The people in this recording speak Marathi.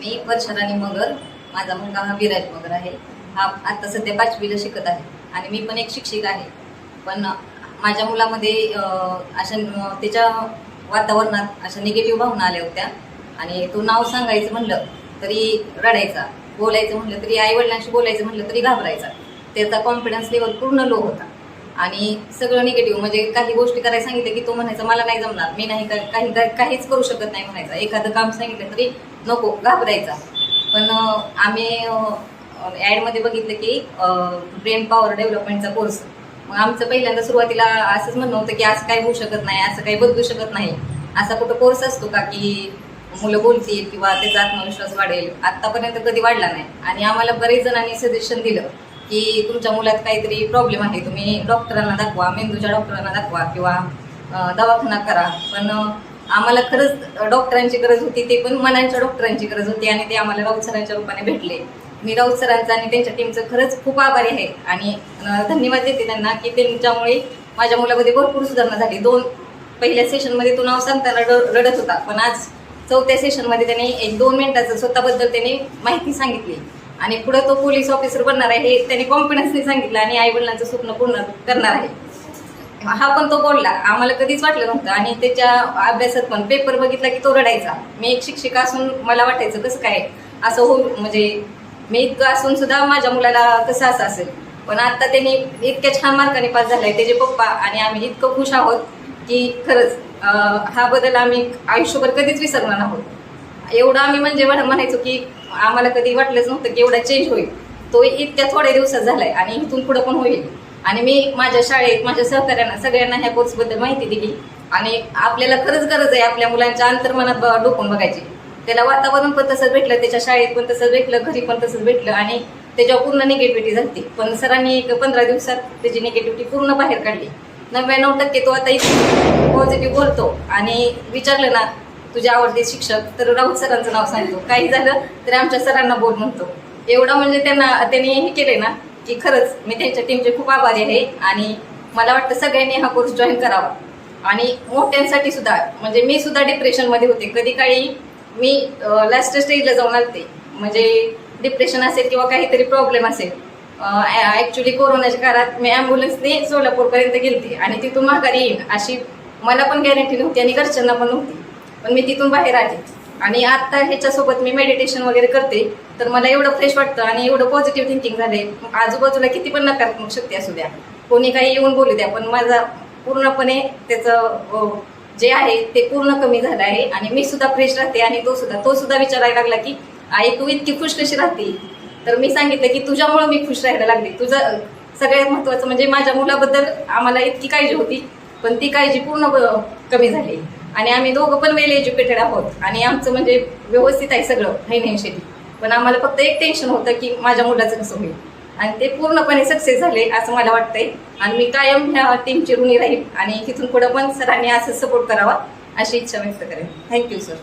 मी वर्षाराणी मगर माझा मुलगा हा विराज मगर आहे. हा आता सध्या पाचवीला शिकत आहे आणि मी पण एक शिक्षिका आहे. पण माझ्या मुलामध्ये अशा त्याच्या वातावरणात अशा निगेटिव्ह भावना आल्या होत्या. आणि तो नाव सांगायचं म्हणलं तरी रडायचा. बोलायचं म्हणलं तरी आईवडिलांशी बोलायचं म्हणलं तरी घाबरायचा. त्याचा कॉन्फिडन्स लेवल पूर्ण लो होता. आणि सगळं निगेटिव्ह म्हणजे काही गोष्टी करायला सांगितलं की तो म्हणायचा मला नाही जमणार मी नाही का- काही काहीच करू शकत नाही म्हणायचा. एखादं काम सांगितलं तरी नको घाबरायचा. पण आम्ही ॲडमध्ये बघितलं की ब्रेन पॉवर डेव्हलपमेंटचा कोर्स मग आमचं पहिल्यांदा सुरुवातीला असंच म्हणणं होतं की असं काही होऊ शकत नाही असं काही बदलू शकत नाही. असा कुठं कोर्स असतो का की मुलं बोलतील किंवा त्याचा आत्मविश्वास वाढेल आत्तापर्यंत कधी वाढला नाही. आणि आम्हाला बरेच जणांनी सजेशन दिलं. की तुमच्या मुलात काहीतरी प्रॉब्लेम आहे तुम्ही डॉक्टरांना दाखवा मेंदूच्या डॉक्टरांना दाखवा किंवा दवाखाना करा. पण आम्हाला खरंच डॉक्टरांची गरज होती ते पण मनांच्या डॉक्टरांची गरज होती आणि ते आम्हाला राऊत सरांच्या रूपाने भेटले. मी राऊत सरांचं आणि त्यांच्या टीमचं खरंच खूप आभारी आहे आणि धन्यवाद देते त्यांना की त्यांच्यामुळे माझ्या मुलामध्ये भरपूर सुधारणा झाली. दोन पहिल्या सेशनमध्ये तो नाव सांगताना रडत होता. पण आज चौथ्या सेशनमध्ये त्याने एक दोन मिनिटाचं स्वतःबद्दल त्याने माहिती सांगितली. आणि पुढे तो पोलीस ऑफिसर बनणार आहे हे त्याने कॉन्फिडन्सने सांगितलं आणि आई वडिलांचं स्वप्न पूर्ण करणार आहे. हा पण तो बोलला. आम्हाला कधीच वाटलं नव्हतं आणि त्याच्या अभ्यासात पण पेपर बघितला की तो रडायचा. मी एक शिक्षिका असून मला वाटायचं कसं काय? असं हो म्हणजे मी इतकं असून सुद्धा माझ्या मुलाला कसं असं असेल? पण आता त्यांनी इतक्या छान मार्काने पास झालाय त्याचे पप्पा आणि आम्ही इतकं खुश आहोत की खरंच हा बदल आम्ही आयुष्यभर कधीच विसरणार आहोत. एवढं आम्ही म्हणजे म्हणायचो की आम्हाला कधी वाटलंच नव्हतं की एवढा चेंज होईल. तो इतक्या थोड्या दिवसात झालाय आणि इथून पुढं पण होईल. आणि मी माझ्या शाळेत माझ्या सहकाऱ्यांना सगळ्यांना ह्या कोर्सबद्दल माहिती दिली. आणि आपल्याला खरंच गरज आहे आपल्या मुलांच्या अंतर्मनात ब- डोकून बघायची. त्याला वातावरण पण तसंच भेटलं त्याच्या शाळेत पण तसंच भेटलं घरी पण तसंच भेटलं आणि त्याच्यावर पूर्ण निगेटिव्हिटी झाली पण सरांनी एक पंधरा दिवसात त्याची निगेटिव्हिटी पूर्ण बाहेर काढली. नव्याण्णव टक्के तो आता इथे पॉझिटिव्ह बोलतो आणि विचारलं ना तुझे आवडते शिक्षक तर राऊत सरांचं नाव सांगतो. काही झालं तरी आमच्या सरांना बोल म्हणतो. एवढं म्हणजे त्यांना त्यांनी हे केले ना की खरंच मी त्यांच्या टीमचे खूप आभारी आहे आणि मला वाटतं सगळ्यांनी हा कोर्स जॉईन करावा. आणि मोठ्यांसाठी सुद्धा म्हणजे मी सुद्धा डिप्रेशनमध्ये होते. कधी काळी मी लास्ट स्टेजला जाऊन लागते म्हणजे डिप्रेशन असेल किंवा काहीतरी प्रॉब्लेम असेल ॲक्च्युली कोरोनाच्या काळात मी ॲम्ब्युलन्सने सोलापूरपर्यंत गेलते आणि तिथून माघारी येईन अशी मला पण गॅरंटी नव्हती आणि घरच्यांना पण नव्हती. पण मी तिथून बाहेर आले. आणि आता ह्याच्यासोबत मी मेडिटेशन वगैरे करते. तर मला एवढं फ्रेश वाटतं आणि एवढं पॉझिटिव्ह थिंकिंग झाले आजूबाजूला किती पण नकारात्मक शक्ती असू द्या कोणी काही येऊन बोलू द्या पण माझा पूर्णपणे त्याचं जे आहे ते पूर्ण कमी झालं आहे. आणि मी सुद्धा फ्रेश राहते आणि तो सुद्धा तो सुद्धा विचारायला लागला की आई तू इतकी खुश कशी राहते तर मी सांगितलं की तुझ्यामुळं मी खुश राहायला लागले. तुझं सगळ्यात महत्त्वाचं म्हणजे माझ्या मुलाबद्दल आम्हाला इतकी काळजी होती पण ती काळजी पूर्ण कमी झाली. आणि आम्ही दोघं पण वेल एज्युकेटेड आहोत. आणि आमचं म्हणजे व्यवस्थित आहे सगळं फायनान्शियली. पण आम्हाला फक्त एक टेन्शन होतं की माझ्या मुलाचं कसं होईल. आणि ते पूर्णपणे सक्सेस झाले असं मला वाटतंय. आणि मी कायम ह्या टीमची ऋणी राहील आणि तिथून पुढं पण सरांनी असं सपोर्ट करावा अशी इच्छा व्यक्त करेन. Thank you sir